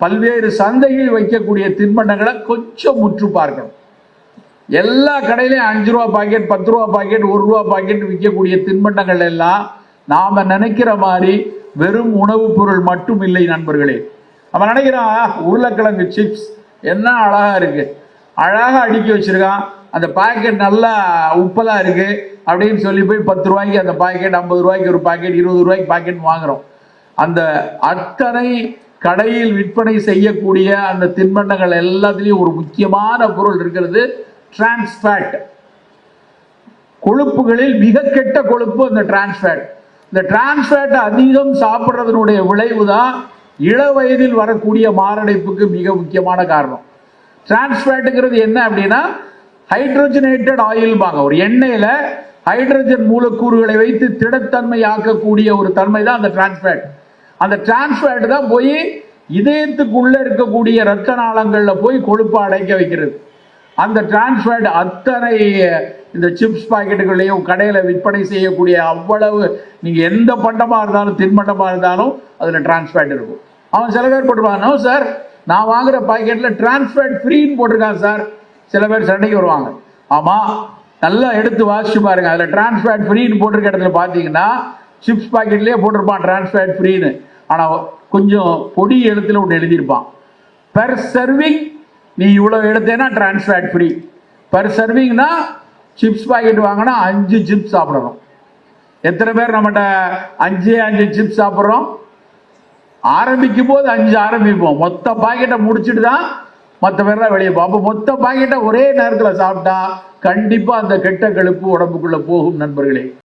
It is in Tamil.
பல்வேறு சந்தையில் வைக்கக்கூடிய தின்பண்டங்களை கொஞ்சம் முற்று பார்க்கணும். எல்லா கடையிலையும் அஞ்சு ரூபா பாக்கெட் பத்து ரூபா பாக்கெட் ஒரு ரூபா பாக்கெட் விற்கக்கூடிய தின்பண்டங்கள் எல்லாம் நாம நினைக்கிற மாதிரி வெறும் உணவுப் பொருள் மட்டும் இல்லை நண்பர்களே. அவன் நினைக்கிறான் உருளைக்கிழங்கு சிப்ஸ் என்ன அழகா இருக்கு. அழகாக அடுக்கி வச்சிருக்கான். அந்த பாக்கெட் நல்லா உப்பலா இருக்கு அப்படின்னு சொல்லி போய் பத்து ரூபாய்க்கு அந்த பாக்கெட் ஐம்பது ரூபாய்க்கு ஒரு பாக்கெட் இருபது ரூபாய்க்கு பாக்கெட் வாங்குறோம். அந்த அத்தனை கடையில் விற்பனை செய்யக்கூடிய அந்த தின்பண்டங்கள் எல்லாத்துலேயும் ஒரு முக்கியமான பொருள் இருக்கிறது டிரான்ஸ்ஃபேட் கொழுப்புகளில் மிக கெட்ட கொழுப்பு அந்த டிரான்ஸ்ஃபேட் இந்த டிரான்ஸ்ஃபேட் அதிகம் சாப்பிட்றதனுடைய விளைவு தான் இள வயதில் வரக்கூடிய மாரடைப்புக்கு மிக முக்கியமான காரணம். டிரான்ஸ்ஃபேட்டுங்கிறது என்ன அப்படின்னா ஹைட்ரோஜனேட்டட் ஆயில்பாங்க ஒரு எண்ணெயில் ஹைட்ரஜன் மூலக்கூறுகளை வைத்து திடத்தன்மை ஆக்கக்கூடிய ஒரு தன்மை தான் அந்த டிரான்ஸ்ஃபேட் அந்த டிரான்ஸ்ஃபேட் தான் போய் இதயத்துக்குள்ள இருக்கக்கூடிய ரத்த நாளங்களில் போய் கொழுப்பை அடைக்க வைக்கிறது. அந்த டிரான்ஸ்ஃபேட் அத்தனை இந்த சிப்ஸ் பாக்கெட்டுகளையும் கடையில் விற்பனை செய்யக்கூடிய அவ்வளவு நீங்கள் எந்த பண்டமாக இருந்தாலும் தின்பண்டமாக இருந்தாலும் அதில் டிரான்ஸ்ஃபேட் இருக்கும். அவன் சில பேர் போட்டுருவாங்க. சார் நான் வாங்குற பாக்கெட்டில் டிரான்ஸ்ஃபேட் ஃப்ரீன்னு போட்டிருக்கான் சார் சில பேர் சண்டைக்கு வருவாங்க. ஆமாம் நல்லா எடுத்து வாசிச்சு பாருங்க. அதில் டிரான்ஸ்ஃபேட் ஃப்ரீன்னு போட்டிருக்க இடத்துல பார்த்தீங்கன்னா சிப்ஸ் பாக்கெட்லேயே போட்டிருப்பான் டிரான்ஸ்ஃபேட் ஃப்ரீன்னு ஆனால் கொஞ்சம் பொடி எழுத்துல ஒன்று எழுதியிருப்பான். பெர் சர்விங் நீ இவ்வளோ எடுத்தேன்னா டிரான்ஸ்ஃபேட் ஃப்ரீ பெர் சர்விங்னா சிப்ஸ் பாக்கெட் வாங்கினா அஞ்சு சிப்ஸ் சாப்பிடணும். எத்தனை பேர் நம்மகிட்ட அஞ்சே அஞ்சு சிப்ஸ் சாப்பிட்றோம்? ஆரம்பிக்கும் போது அஞ்சு ஆரம்பிப்போம். மொத்த பாக்கெட்டை முடிச்சுட்டு தான் மற்ற பேர்லாம் வெளியே போவோம் அப்போ மொத்த பாக்கெட்டை ஒரே நேரத்தில் சாப்பிட்டா கண்டிப்பாக அந்த கெட்ட கழுப்பு உடம்புக்குள்ளே போகும் நண்பர்களே.